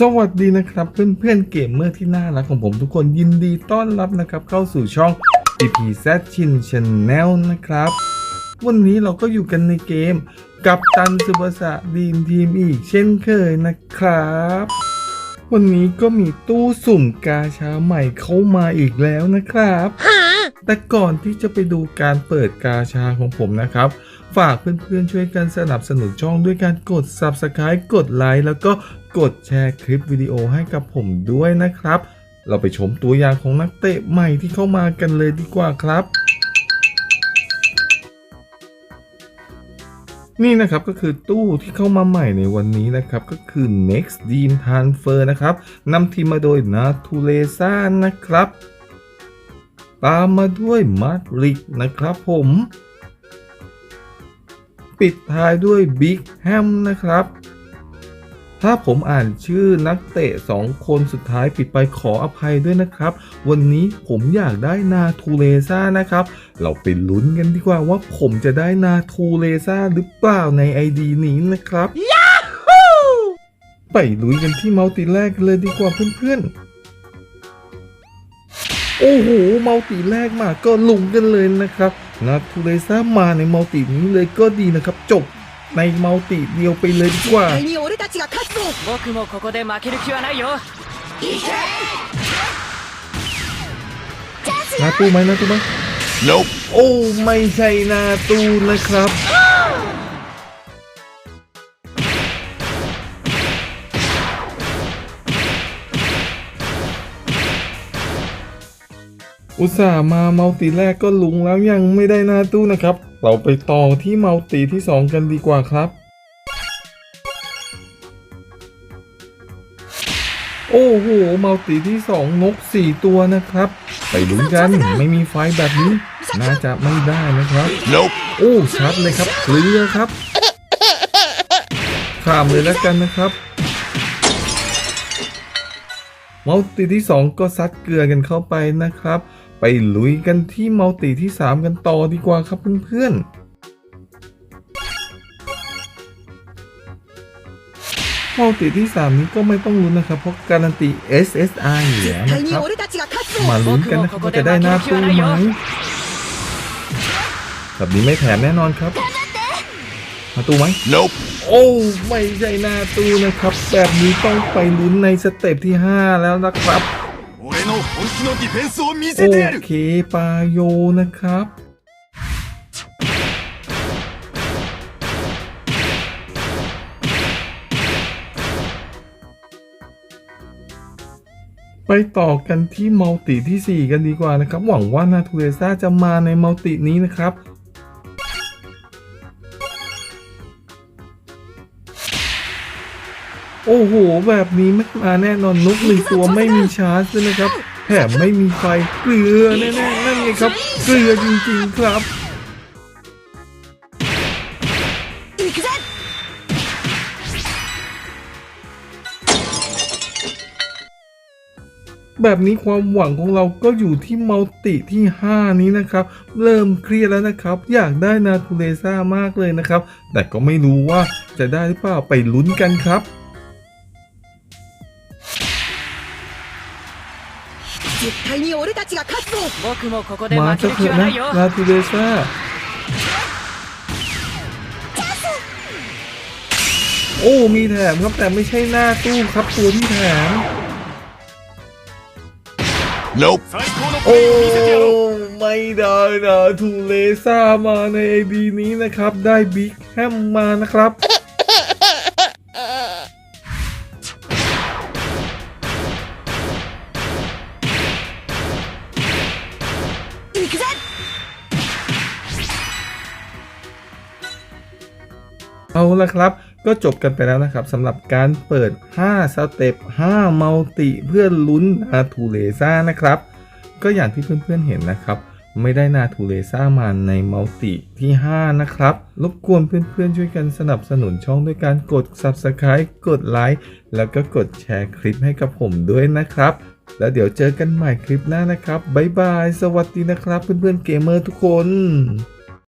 สวัสดีนะครับเพื่อนๆเกมเมอร์ที่น่ารักของผมทุกคนยินดีต้อนรับนะครับเข้าสู่ช่อง PPZ Chin Channel นะครับ วันนี้เราก็อยู่กันในเกม กับตันซูเปอร์สะดีมทีมอีกเช่นเคยนะครับ วันนี้ก็มีตู้สุ่มกาชาใหม่เข้ามาอีกแล้วนะครับ แต่ก่อนที่จะไปดูการเปิดกาชาของผมนะครับ ฝากเพื่อนๆช่วยกันสนับสนุนช่องด้วยการกด Subscribe กดไลค์แล้วก็กดแชร์คลิปวิดีโอให้กับผมด้วยนะครับ เราไปชมตัวอย่างของนักเตะใหม่ที่เข้ามากันเลยดีกว่าครับ นี่นะครับก็คือตู้ที่เข้ามาใหม่ในวันนี้นะครับก็คือ Next Dream Transfer นะครับนำทีมมาโดยนาทูเลซ่านะครับ ตามมาด้วยมาดริกนะครับผม ปิดท้ายด้วยบิ๊กแฮมนะครับ ถ้าผมอ่านชื่อนักเตะ 2 คนสุดท้ายผิดไปขออภัยด้วยนะครับ วันนี้ผมอยากได้นาทูเลซ่านะครับ เราไปลุ้นกันดีกว่าว่าผมจะได้นาทูเลซ่าหรือเปล่าใน ID นี้นะครับไปลุยกันที่มัลติแรกกันเลยดีกว่าเพื่อนๆ โอ้โหมัลติแรกมาก็ลุงกันเลยนะครับนะทูเลซ่ามาในมัลตินี้เลยก็ดีนะครับ จบในมัลติเดียวไปเลยดีกว่านาตูไหมนาตู้ไหมโอ้ไม่ใช่นาตูนะครับ อุตส่าห์มาเมัลติแรกก็ลุงแล้วยังไม่ได้หน้าตู้นะครับ เราไปต่อที่เมัลติที่ 2 กันดีกว่าครับ โอ้โหเมัลติที่ 2 นก 4 ตัวนะครับ ไปลุ้นกันไม่มีไฟแบบนี้ น่าจะไม่ได้นะครับ Nope. โอ้ชัดเลยครับเกลือครับข้ามเลยแล้วกันนะครับ มัลติที่ 2 ก็ซัดเกลือกันเข้าไปนะครับ ไปลุยกันที่มัลติที่ 3 กันต่อดีกว่าครับเพื่อนๆมัลติที่ 3 นี้ก็ไม่ต้องลุ้นนะครับ เพราะการันตี SSR อยู่แล้วนะครับ มาลุ้นกันนะครับาจะได้หน้าตู้ไหมแบบนี้ไม่แถมแน่นอนครับ มาตู้ไหม nope โอ้ ไม่ใช่หน้าตู้นะครับ แบบนี้ต้องไปลุ้นในสเต็ปที่ 5 แล้วนะครับ โอเคปาโยนะครับไปต่อกันที่มัลติที่ 4 กันดีกว่านะครับ หวังว่านาทูเรซ่าจะมาในมัลตินี้นะครับ โอ้โห แบบนี้ไม่มาแน่นอนนุกหนึ่งตัวไม่มีชาร์จเลยนะครับแถมไม่มีไฟเกลือแน่ๆนั่นไงครับเกลือจริงๆครับแบบนี้ความหวังของเราก็อยู่ที่มัลติที่ 5 นี้นะครับ เริ่มเครียดแล้วนะครับ อยากได้นาทูเลซ่ามากเลยนะครับ แต่ก็ไม่รู้ว่าจะได้หรือเปล่าไปลุ้นกันครับ 絶対に俺たちが勝つぞ僕もここで มา 負け สัก る เถ 気 อะ は นะ ないよ นาทูเลซ่าโอ้ มีแถมครับแต่ไม่ใช่หน้าตู้ครับตัวที่แถม Nope. 最高のプ โอ้ レーを見せてやろう ไม่ได้นะทูเลซ่ามาในไอดีนี้นะครับ ได้บิ๊กแฮมมานะครับ เอาละครับ ก็จบกันไปแล้วนะครับสำหรับการเปิด 5 สเต็ป 5 มัลติเพื่อลุ้นนาทูเลซ่านะครับ ก็อย่างที่เพื่อนๆเห็นนะครับ ไม่ได้นาทูเลซ่ามาในมัลติที่ 5 นะครับ รบกวนเพื่อนๆช่วยกันสนับสนุนช่องด้วยการกด Subscribe กดไลค์แล้วก็กดแชร์คลิปให้กับผมด้วยนะครับ แล้วเดี๋ยวเจอกันใหม่คลิปหน้านะครับบ๊ายบาย สวัสดีนะครับ เพื่อนๆเกมเมอร์ทุกคน